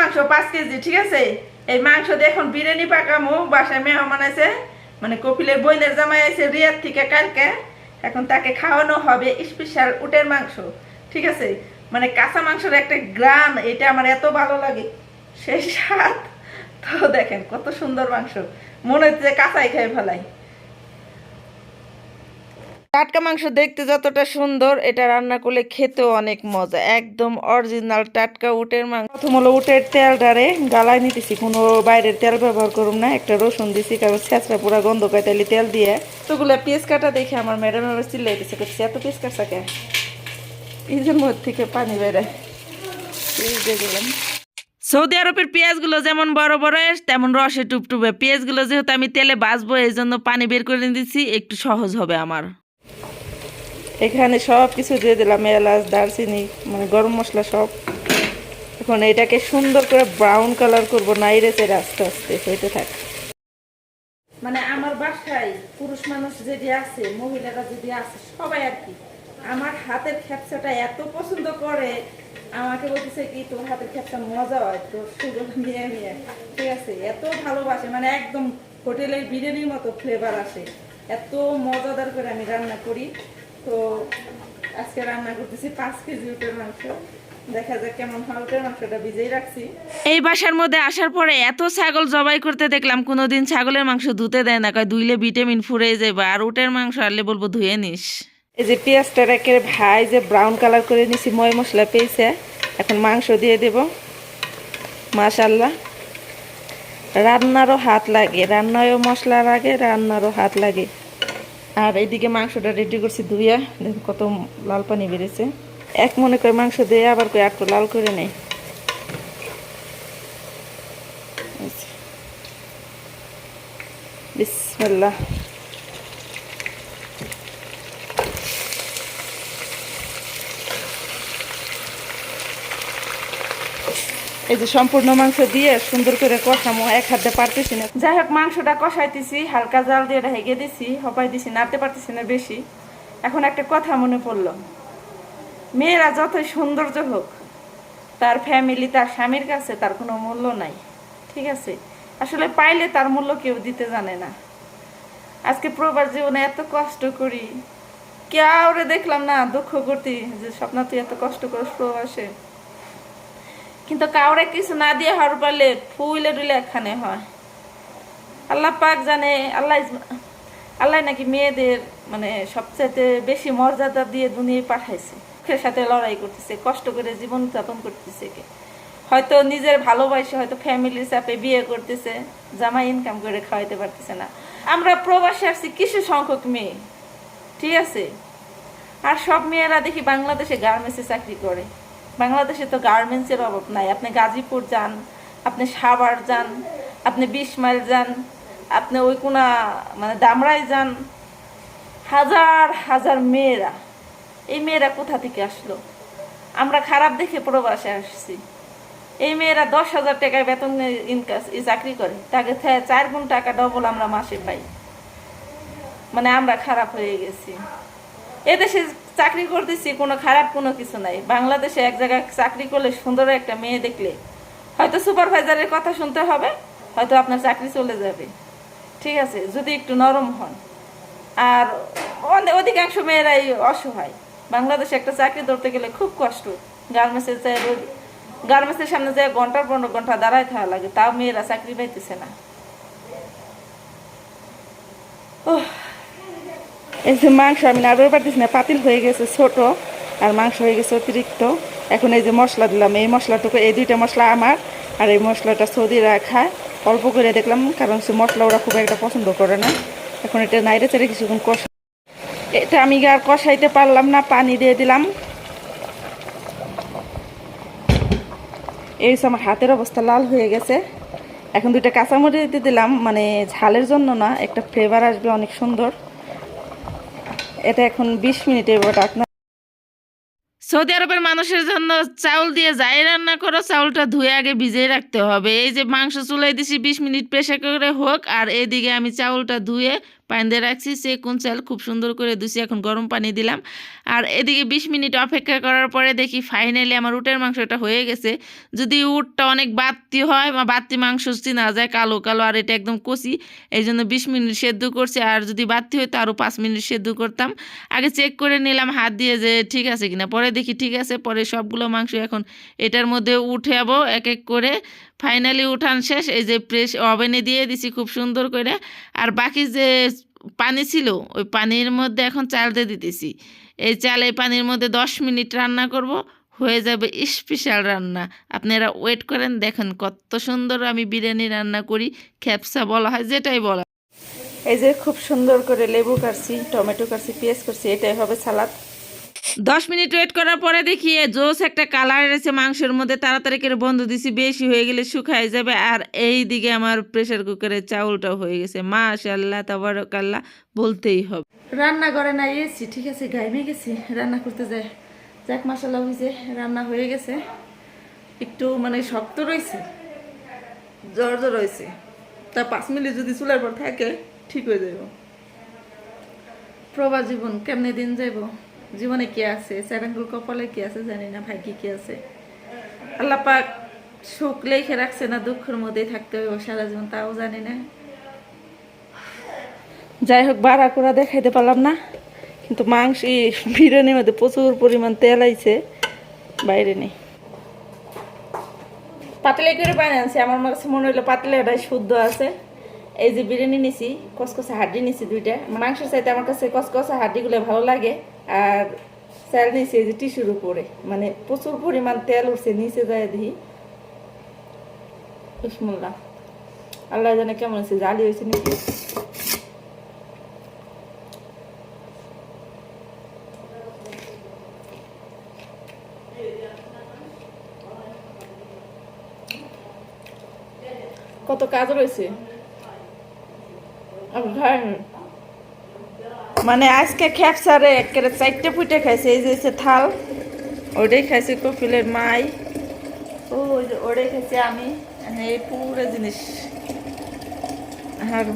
পাঁচ কেজি, ঠিক আছে? এই মাংস দিয়ে এখন বিরিয়ানি পাকামো, বাসায় মেহমান আছে মানে কপিলের বইনের জামাই আছে রিয়ার থেকে কালকে। এখন তাকে খাওয়ানো হবে স্পেশাল উটের মাংস, ঠিক আছে? মানে কাঁচা মাংসের একটা গ্রান এটা আমার এত ভালো লাগে। সেই স্বাদ। তো দেখেন কত সুন্দর মাংস। মনে হচ্ছে কাঁচাই খেয়ে ফেলাই। টাটকা মাংস দেখতে যতটা সুন্দর, এটা রান্না করলে খেতেও অনেক মজা। একদম অরিজিনাল টাটকা উটের মাংস। প্রথম হলো উটের তেলটারে গালায় নিতেছি, কোনো বাইরের তেল ব্যবহার করুম না, একটা রসুন দিছি, কারণ ছেঁচড়া পুরা গন্ধ পাই তাহলে তেল দিয়ে। তোগুলো পেঁয়াজ কাটা দেখে আমার ম্যাডাম এবার চিল্লাই দিছে করছে এত পেঁয়াজ কাটছে কে ফ্রিজের মধ্যে থেকে পানি বেড়ে ফ্রিজে দিলাম সৌদি আরবের পেঁয়াজগুলো যেমন বড় বড় তেমন রসে টুপটুপে। পেঁয়াজগুলো যেহেতু আমি তেলে বাঁচবো, এই জন্য পানি বের করে দিচ্ছি একটু সহজ হবে আমার। এখানে সব কিছু দিয়ে দিলাম, এলাচ, দারচিনি মানে গরম মশলা সব। এখন এটাকে সুন্দর করে ব্রাউন কালার করব নাইরে চেড়ে আস্তে আস্তে হইতে থাক। মানে আমার বাসায় পুরুষ মানুষ যদি আছে মহিলারা যদি আছে সবাই আর কি, আমার হাতের খেপসাটা এত পছন্দ করে, আমাকে বলতেছে কি, তোর হাতের খেপসা মজা হয় তো সুযোগ নিয়ে নিয়ে। ঠিক আছে, এত ভালোবাসে মানে একদম হোটেলের বিরিয়ানির মতো ফ্লেভার আসে। এত মজাদার করে আমি রান্না করি। তো আজকে রান্না করতেছি পাঁচ কেজি উটের মাংস। দেখা যাক কেমন হয় উটের মাংসটা ভিজেই রাখছি। এই বাসার মধ্যে আসার পরে এত ছাগল জবাই করতে দেখলাম কোনোদিন ছাগলের মাংস ধুতে দেয় না কয় ধুইলে ভিটামিন ফুরে যাবে আর উটের মাংস আনলে বলব ধুয়ে নিস। এই যে পেঁয়াজটা রেখে ভাই যে ব্রাউন কালার করে নিছি ময় মশলা পেয়েছে এখন মাংস দিয়ে দেব। মাশাল্লাহ রান্নারও হাত লাগে রান্নায়ও মশলা লাগে রান্নারও হাত লাগে। আর এইদিকে মাংসটা রেডি করছি ধুইয়া। দেখুন কত লাল পানি বেড়েছে এক মনে করে মাংস দিয়ে আবার করে আটকো লাল করে নেই। বিসমিল্লাহ। এই যে সম্পূর্ণ মাংস দিয়ে সুন্দর করে কষামো এক হাতে পারতেছি না। যাই হোক, মাংসটা কষাইতেছি, হালকা জাল দিয়ে হেগে দিছি, হপাই দিছি, নাড়তে পারতেছি না বেশি। এখন একটা কথা মনে পড়ল। মেয়েরা যতই সৌন্দর্য হোক, তার ফ্যামিলি তার স্বামীর কাছে তার কোনো মূল্য নাই। ঠিক আছে? আসলে পাইলে তার মূল্য কেউ দিতে জানে না। আজকে প্রবার জীবনে এত কষ্ট করি। কেউরে দেখলাম না দুঃখ করতে, যে স্বপ্ন তুই এত কষ্ট করিস প্রবাসে। কিন্তু কাউরে কিছু না দিয়ে হর পারলে ফুলে টুলে এখানে হয়। আল্লাহ পাক জানে, আল্লাহ আল্লাহ নাকি মেয়েদের মানে সবচাইতে বেশি মর্যাদা দিয়ে দুনিয়ায় পাঠাইছে। সুখের সাথে লড়াই করতেছে, কষ্ট করে জীবন যাপন করতেছে কে হয়তো নিজের ভালোবাসে, হয়তো ফ্যামিলির চাপে বিয়ে করতেছে জামাই ইনকাম করে খাওয়াইতে পারতেছে না। আমরা প্রবাসে আসছি কিছু সংখ্যক মেয়ে, ঠিক আছে? আর সব মেয়েরা দেখি বাংলাদেশে গার্মেন্টসে চাকরি করে। বাংলাদেশে তো গার্মেন্টসের অভাব নাই। আপনি গাজীপুর যান, আপনি সাভার যান, আপনি বিশ মাইল যান, আপনি ওই কোনা মানে দামরাই যান। হাজার হাজার মেয়েরা। এই মেয়েরা কোথা থেকে আসলো? আমরা খারাপ দেখে প্রবাসে আসছি। এই মেয়েরা দশ হাজার টাকায় বেতন ইনকাম চাকরি করে। তাকে চার গুণ টাকা ডবল আমরা মাসে পাই। মানে আমরা খারাপ হয়ে গেছি। এদেশে চাকরি করতেছি, কোনো খারাপ কোনো কিছু নাই। বাংলাদেশে এক জায়গায় চাকরি করলে সুন্দর একটা মেয়ে দেখলে, হয়তো সুপারভাইজারের কথা শুনতে হবে, হয়তো আপনার চাকরি চলে যাবে। ঠিক আছে, যদি একটু নরম হন। আর অধিকাংশ মেয়েরাই অসহায়। বাংলাদেশে একটা চাকরি ধরতে গেলে খুব কষ্ট। গার্মেন্টসের গার্মেন্টসের সামনে যে ঘণ্টার পনেরো ঘণ্টা দাঁড়ায় থাকা লাগে, তাও মেয়েরা চাকরি পাইতেছে না। ওহ এই যে মাংস আমি নাড়তে পারতেছি না, পাতিল হয়ে গেছে ছোট আর মাংস হয়ে গেছে অতিরিক্ত। এখন এই যে মশলা দিলাম, এই মশলাটুকু, এই দুইটা মশলা আমার আর এই মশলাটা সৌদিরা খায় অল্প করে দেখলাম, কারণ সে মশলা ওরা খুব একটা পছন্দ করে না। এখন এটা নাইরে চেড়ে কিছুক্ষণ কষা এটা আমি আর কষাইতে পারলাম না, পানি দিয়ে দিলাম। এই আমার হাতের অবস্থা লাল হয়ে গেছে। এখন দুইটা কাঁচামরিচ দিয়ে দিলাম মানে ঝালের জন্য না, একটা ফ্লেভার আসবে অনেক সুন্দর। এটা এখন বিশ মিনিটে ডাকনা সৌদি আরবের মানুষের জন্য চাউল দিয়ে যাই রান্না করো, চাউলটা ধুয়ে আগে ভিজিয়ে রাখতে হবে। এই যে মাংস চুলাই দিছি বিশ মিনিট প্রেশার করে হোক, আর এদিকে আমি চাউলটা ধুয়ে পানি দিয়ে রাখছি সে কোন চাল খুব সুন্দর করে ধুছি এখন গরম পানি দিলাম। আর এদিকে বিশ মিনিট অপেক্ষা করার পরে দেখি ফাইনালি আমার উটের মাংসটা হয়ে গেছে। যদি উটটা অনেক বাত্তি হয়, বা বাত্তি মাংস চিনা যায়, কালো কালো, আর এটা একদম কষি, এই জন্য বিশ মিনিট সেদ্ধ করছি। আর যদি বাত্তি হইতো আরও পাঁচ মিনিট সেদ্ধ করতাম। আগে চেক করে নিলাম, হাত দিয়ে যে ঠিক আছে কিনা। পরে দেখি ঠিক আছে, পরে সবগুলো মাংস এখন এটার মধ্যে উঠাবো, এক এক করে। ফাইনালি উঠান শেষ, এই যে প্রেস ওভেনে দিয়ে দিছি খুব সুন্দর করে। আর বাকি যে পানি ছিল, ওই পানির মধ্যে এখন চাল দিয়ে দিতেছি। এই চাল এই পানির মধ্যে দশ মিনিট রান্না করব, হয়ে যাবে স্পেশাল রান্না। আপনারা ওয়েট করেন, দেখেন কত সুন্দর আমি বিরিয়ানি রান্না করি খ্যাপসা বলা হয়, যেটাই বলা। এই যে খুব সুন্দর করে লেবু কাটছি, টমেটো কাটছি, পেঁয়াজ করছি এটাই হবে সালাদ। দশ মিনিট ওয়েট করার পরে দেখি জোস একটা কালার এসেছে মাংসের মধ্যে তাড়াতাড়ি করে বন্ধ দিছি, বেশি হয়ে গেলে শুকাই যাবে। আর এই দিকে আমার প্রেসার কুকারের চাউলটাও হয়ে গেছে। মাশাল্লাহ তাবারকাল্লাহ, বলতেই হবে। রান্না করে না এসছি ঠিক আছে গাইমে গেছি, রান্না করতে যাই যাক মশলা হয়েছে রান্না হয়ে গেছে। একটু মানে শক্ত রয়েছে, জ্বর জ্বর রয়েছে তা পাঁচ মিনিট যদি চুলার পর থাকে, ঠিক হয়ে যাইব। প্রবাস জীবন কেমনে দিন যাইব? জীবনে কি আছে? স্যারাঙ্গুল কপালে কি আছে জানি না, ভাই, কি আছে? আল্লাহ পাক সুখ লেখে রাখছে না, দুঃখের মধ্যেই থাকতে হবে সারা জীবন, তাও জানি না। যাই হোক বাড়া করে দেখাইতে পারলাম না, কিন্তু মাংস এই বিরিয়ানির মধ্যে প্রচুর পরিমাণ তেল আইছে, বাইরে নেই। পাতলা করে পানি আনছি, আমার কাছে মনে হলো পাতলাটাই শুদ্ধ আছে। এই যে বিরিয়ানি নিছি কসকসা হাড্ডি নিছি দুইটা। মাংসের চাইতে আমার কাছে কসকসা হাড্ডিগুলো ভালো লাগে, আর চাল নিছি এই যে টিস্যুর উপরে। মানে প্রচুর পরিমাণ তেল উঠছে, নিচে যায় দেখি। বিসমুল্লাহ। আল্লাহ জানে কেমন হয়েছে, জালি হয়েছে নিচে কত কাজ রয়েছে। মানে আজকে খেপসারে একেবারে চারটে ফুটে খাইছে, এই যে থাল, ওটাই খাইছে কপিলের মাই। ও ওটাই খাইছে আমি। এই পুরো জিনিস। আর